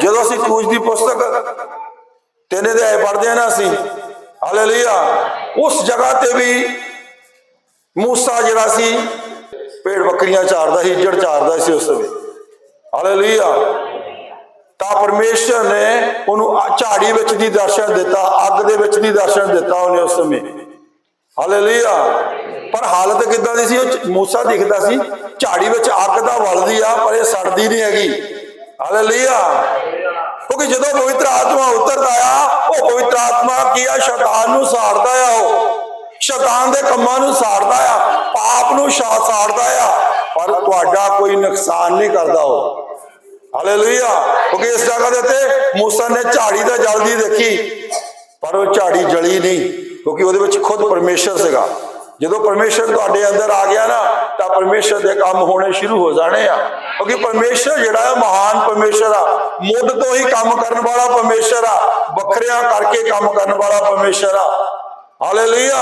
ਜਦੋਂ ਅਸੀਂ ਕੂਜ ਦੀ ਪੁਸਤਕ ਤਿੰਨ ਅਧਿਆਏ ਪੜ੍ਹਦੇ ਆ ਨਾ ਅਸੀਂ, ਹਾਲੇਲੂਇਆ, ਉਸ ਜਗ੍ਹਾ ਤੇ ਵੀ ਮੂਸਾ ਜਿਹੜਾ ਸੀ ਪੇੜ ਬੱਕਰੀਆਂ ਚਾਰਦਾ ਸੀ, ਜੜ ਚਾਰਦਾ ਸੀ ਉਸ ਸਮੇਂ ਹਾਲੇਲੂਇਆ। ਤਾਂ ਪਰਮੇਸ਼ਰ ਨੇ ਉਹਨੂੰ ਝਾੜੀ ਵਿੱਚ ਦੀ ਦਰਸ਼ਨ ਦਿੱਤਾ, ਅੱਗ ਦੇ ਵਿੱਚ ਦੀ ਦਰਸ਼ਨ ਦਿੱਤਾ ਉਹਨੇ ਉਸ ਸਮੇਂ। ਹਾਲੇਲੂਇਆ। ਪਰ ਹਾਲਤ ਕਿੱਦਾਂ ਦੀ ਸੀ? ਉਹ ਮੂਸਾ ਦਿਖਦਾ ਸੀ, ਝਾੜੀ ਵਿੱਚ ਅੱਗ ਦਾ ਵਲਦੀ ਆ, ਪਰ ਇਹ ਸੜਦੀ ਨਹੀਂ ਹੈਗੀ। ਹਾਲੇਲੂਇਆ। ਕਿਉਂਕਿ ਜਦੋਂ ਪਵਿੱਤਰ ਆਤਮਾ ਉਤਰਦਾ ਆ, ਉਹ ਪਵਿੱਤਰ ਆਤਮਾ ਕੀ ਆ? ਸ਼ੈਤਾਨ ਨੂੰ ਸਾੜਦਾ ਆ ਉਹ। ਸ਼ੈਤਾਨ ਦੇ ਕੰਮਾਂ ਨੂੰ ਸਾੜਦਾ ਆ, ਪਾਪ ਨੂੰ ਸ਼ਾ, ਸਾੜਦਾ ਆ। ਪਰ ਤੁਹਾਡਾ ਕੋਈ ਨੁਕਸਾਨ ਨਹੀਂ ਕਰਦਾ ਉਹ। ਹਾਲੇਲੂਇਆ। ਕਿਉਂਕਿ ਇਸ ਜਗ੍ਹਾ ਦੇ ਉੱਤੇ ਮੂਸਾ ਨੇ ਝਾੜੀ ਦਾ ਜਲਦੀ ਦੇਖੀ, ਪਰ ਉਹ ਝਾੜੀ ਜਲੀ ਨਹੀਂ। ਕਿਉਂਕਿ ਉਹਦੇ ਵਿੱਚ ਖੁਦ ਪਰਮੇਸ਼ਰ ਸੀਗਾ। ਜਦੋਂ ਪਰਮੇਸ਼ਰ ਤੁਹਾਡੇ ਅੰਦਰ ਆ ਗਿਆ ਨਾ, ਤਾਂ ਪਰਮੇਸ਼ਰ ਦੇ ਕੰਮ ਹੋਣੇ ਸ਼ੁਰੂ ਹੋ ਜਾਣੇ ਆ। ਕਿਉਂਕਿ ਪਰਮੇਸ਼ਰ ਜਿਹੜਾ ਹੈ ਮਹਾਨ ਪਰਮੇਸ਼ਰ ਆ। ਮੁੱਢ ਤੋਂ ਹੀ ਕੰਮ ਕਰਨ ਵਾਲਾ ਪਰਮੇਸ਼ਰ ਆ। ਵੱਖਰਿਆਂ ਕਰਕੇ ਕੰਮ ਕਰਨ ਵਾਲਾ ਪਰਮੇਸ਼ਰ ਆ। ਹਾਲੇਲੂਇਆ